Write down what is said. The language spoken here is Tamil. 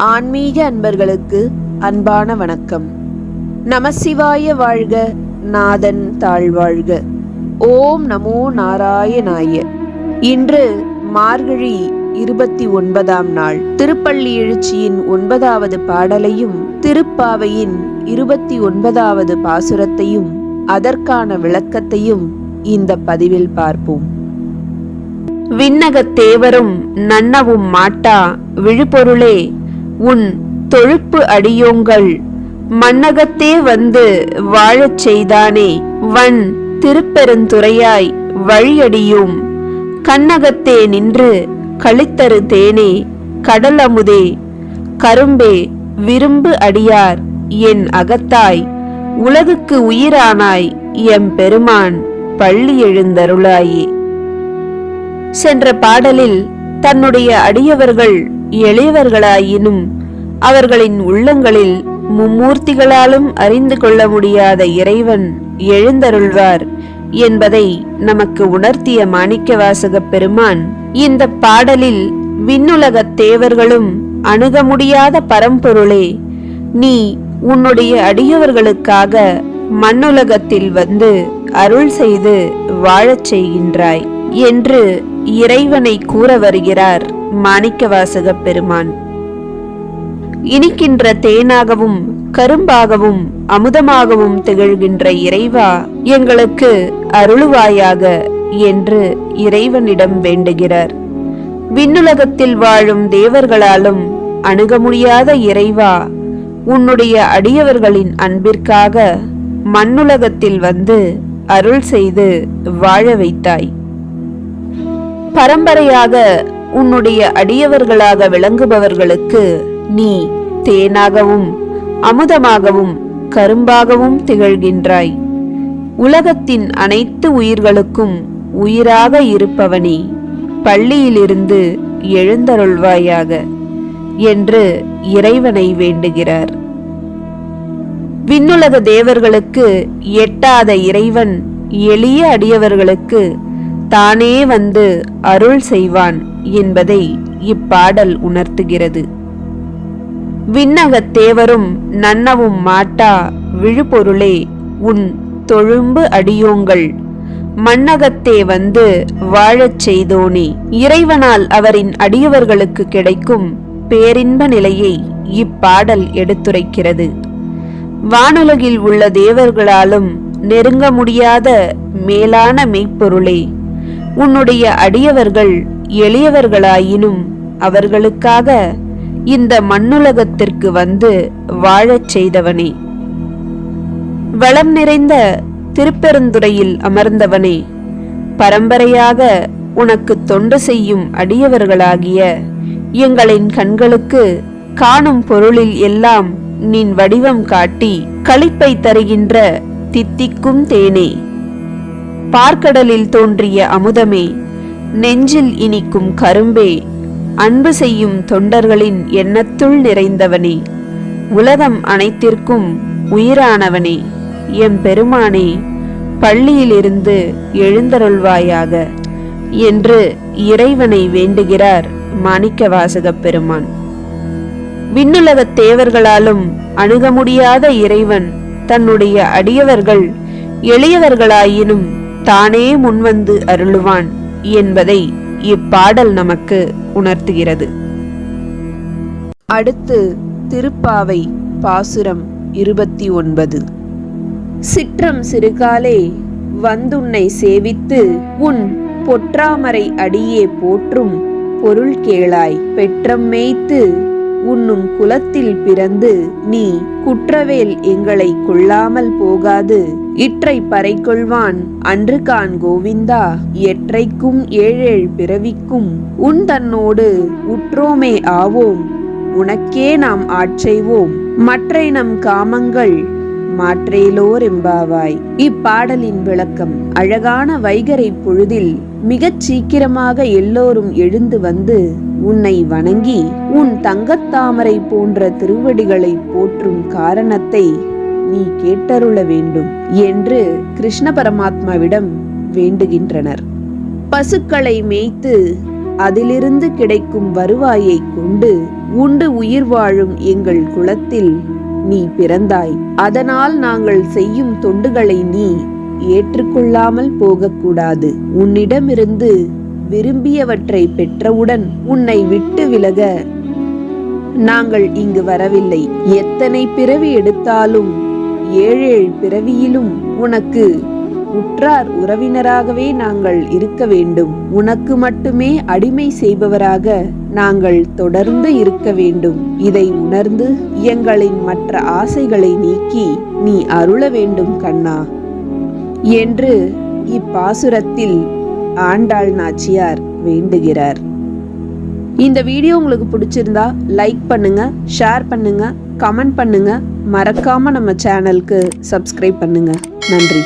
ஆன்மீக அன்பர்களுக்கு அன்பான வணக்கம். நமசிவாய வாழ்க நாதன் தாழ்வாழ்க. ஓம் நமோ நாராயணாய. இன்று மார்கழி இருபத்தி ஒன்பதாம் நாள். திருப்பள்ளி எழுச்சியின் ஒன்பதாவது பாடலையும் திருப்பாவையின் இருபத்தி ஒன்பதாவது பாசுரத்தையும் அதற்கான விளக்கத்தையும் இந்த பதிவில் பார்ப்போம். விண்ணகத் தேவரும் நன்னவும் மாட்டா விழுப்பொருளே உன் தொழுப்பு அடியோங்கள். மன்னகத்தே வந்து வாழச் செய்தானே. வன் திருப்பெருந்துறையாய் வழியடியும். கண்ணகத்தே நின்று களித்தரு தேனே. கடல் அமுதே கரும்பே விரும்பு அடியார் என் அகத்தாய். உலகுக்கு உயிரானாய் எம் பெருமான் பள்ளி எழுந்தருளாயே. சென்ற பாடலில் தன்னுடைய அடியவர்கள் எளியவர்களாயினும் அவர்களின் உள்ளங்களில் மும்மூர்த்திகளாலும் அறிந்து கொள்ள முடியாத இறைவன் எழுந்தருள்வார் என்பதை நமக்கு உணர்த்திய மாணிக்கவாசகப் பெருமான் இந்த பாடலில் விண்ணுலகத் தேவர்களும் அணுக முடியாத பரம்பொருளே நீ உன்னுடைய அடியவர்களுக்காக மண்ணுலகத்தில் வந்து அருள் செய்து வாழச் செய்கின்றாய் என்று இறைவனை கூற வருகிறார். மாணிக்கவாசகப் பெருமான். இனிக்கின்ற தேனாகவும் கரும்பாகவும் அமுதமாகவும் திகழ்கின்ற இறைவா எங்களுக்கு அருளுவாயாக என்று இறைவனிடம் வேண்டுகிறார். விண்ணுலகத்தில் வாழும் தேவர்களாலும் அணுக முடியாத இறைவா உன்னுடைய அடியவர்களின் அன்பிற்காக மண்ணுலகத்தில் வந்து அருள் செய்து வாழ வைத்தாய். பரம்பரையாக உன்னுடைய அடியவர்களாக விளங்குபவர்களுக்கு நீ தேனாகவும் அமுதமாகவும் கரும்பாகவும் திகழ்கின்றாய். உலகத்தின் அனைத்து உயிர்களுக்கும் உயிராக இருப்பவனே பள்ளியிலிருந்து எழுந்தருள்வாயாக என்று இறைவனை வேண்டுகிறார். விண்ணுலக தேவர்களுக்கு எட்டாத இறைவன் எளிய அடியவர்களுக்கு தானே வந்து அருள் செய்வான் என்பதை இப்பாடல் உணர்த்துகிறது. விண்ணகத் தேவரும் நன்னவும் மாட்டா விழுபொருளே உன் தொழும்பு அடியோங்கள். மண்ணகத்தே வந்து வாழச் செய்தோனே இறைவனால் அவரின் அடியவர்களுக்கு கிடைக்கும் பேரின்ப நிலையை இப்பாடல் எடுத்துரைக்கிறது. வானுலகில் உள்ள தேவர்களாலும் நெருங்க முடியாத மேலான மெய்ப்பொருளே உன்னுடைய அடியவர்கள் எளியவர்களாயினும் அவர்களுக்காக இந்த மண்ணுலகத்திற்கு வந்து வாழச் செய்தவனே. வளம் நிறைந்த திருப்பெருந்துறையில் அமர்ந்தவனே. பரம்பரையாக உனக்கு தொண்டு செய்யும் அடியவர்களாகிய எங்களின் கண்களுக்கு காணும் பொருளில் எல்லாம் நின் வடிவம் காட்டி களிப்பை தருகின்ற தித்திக்கும் தேனே. பார்க்கடலில் தோன்றிய அமுதமே நெஞ்சில் இனிக்கும் கரும்பே அன்பு செய்யும் தொண்டர்களின் எண்ணத்துள் நிறைந்தவனே உலகம் அனைத்திற்கும் உயிரானவனே எம் பெருமானே பள்ளியிலிருந்து எழுந்தருள்வாயாக என்று இறைவனை வேண்டுகிறார் மாணிக்கவாசகப் பெருமான். விண்ணுலகத் தேவர்களாலும் அணுக முடியாத இறைவன் தன்னுடைய அடியவர்கள் எளியவர்களாயினும் தானே முன்வந்து அருளுவான் என்பதை இப்பாடல் நமக்கு உணர்த்துகிறது. அடுத்து திருப்பாவை பாசுரம் இருபத்தி ஒன்பது. சிற்றம் சிறுகாலே வந்துன்னை சேவித்து உன் பொற்றாமரை அடியே போற்றும் பொருள் கேளாய் பெற்றம் மேய்த்து உன்னும் குலத்தில் பிறந்து நீ குற்றவேல் எங்களை கொள்ளாமல் போகாது. இற்றை பறை கொள்வான் அன்று கான் கோவிந்தா. எற்றைக்கும் ஏழேழ் பிறவிக்கும் உன் தன்னோடு உற்றோமே ஆவோம். உனக்கே நாம் ஆட்செய்வோம் மற்றை நம் காமங்கள் மாற்றேலோர் எம்பாவாய். இப்பாடலின் விளக்கம் அழகான வைகரை பொழுதில் மிகச் சீக்கிரமாக எல்லோரும் எழுந்து வந்து உன்னை வணங்கி உன் தங்கத்தாமரை போன்ற திருவடிகளை போற்றும் காரணத்தை நீ கேட்டருள வேண்டும் என்று கிருஷ்ண பரமாத்மாவிடம் வேண்டுகின்றனர். பசுக்களை மேய்த்து அதிலிருந்து கிடைக்கும் வருவாயை கொண்டு உண்டு உயிர் வாழும் எங்கள் குலத்தில் நீ பிறந்தாய். அதனால் நாங்கள் செய்யும் தொண்டுகளை நீ ஏற்றுக்கொள்ளாமல் போகக்கூடாது. உன்னிடமிருந்து விரும்பியவற்றை பெற்றவுடன் உன்னை விட்டு விலக. நாங்கள் இங்கு வரவில்லை. எத்தனை பிறவி எடுத்தாலும் ஏழேழு பிறவியிலும் உனக்கு உற்றார் உறவினராகவே நாங்கள் இருக்க வேண்டும். உனக்கு மட்டுமே அடிமை செய்பவராக நாங்கள் தொடர்ந்து இருக்க வேண்டும். இதை உணர்ந்து எங்களின் மற்ற ஆசைகளை நீக்கி நீ அருள வேண்டும் கண்ணா. என்று இப்பாசுரத்தில் ஆண்டாள் நாச்சியார் வேண்டுகிறார். இந்த வீடியோ உங்களுக்கு பிடிச்சிருந்தா லைக் பண்ணுங்க ஷேர் பண்ணுங்க கமெண்ட் பண்ணுங்க. மறக்காம நம்ம சேனலுக்கு சப்ஸ்கிரைப் பண்ணுங்க. நன்றி.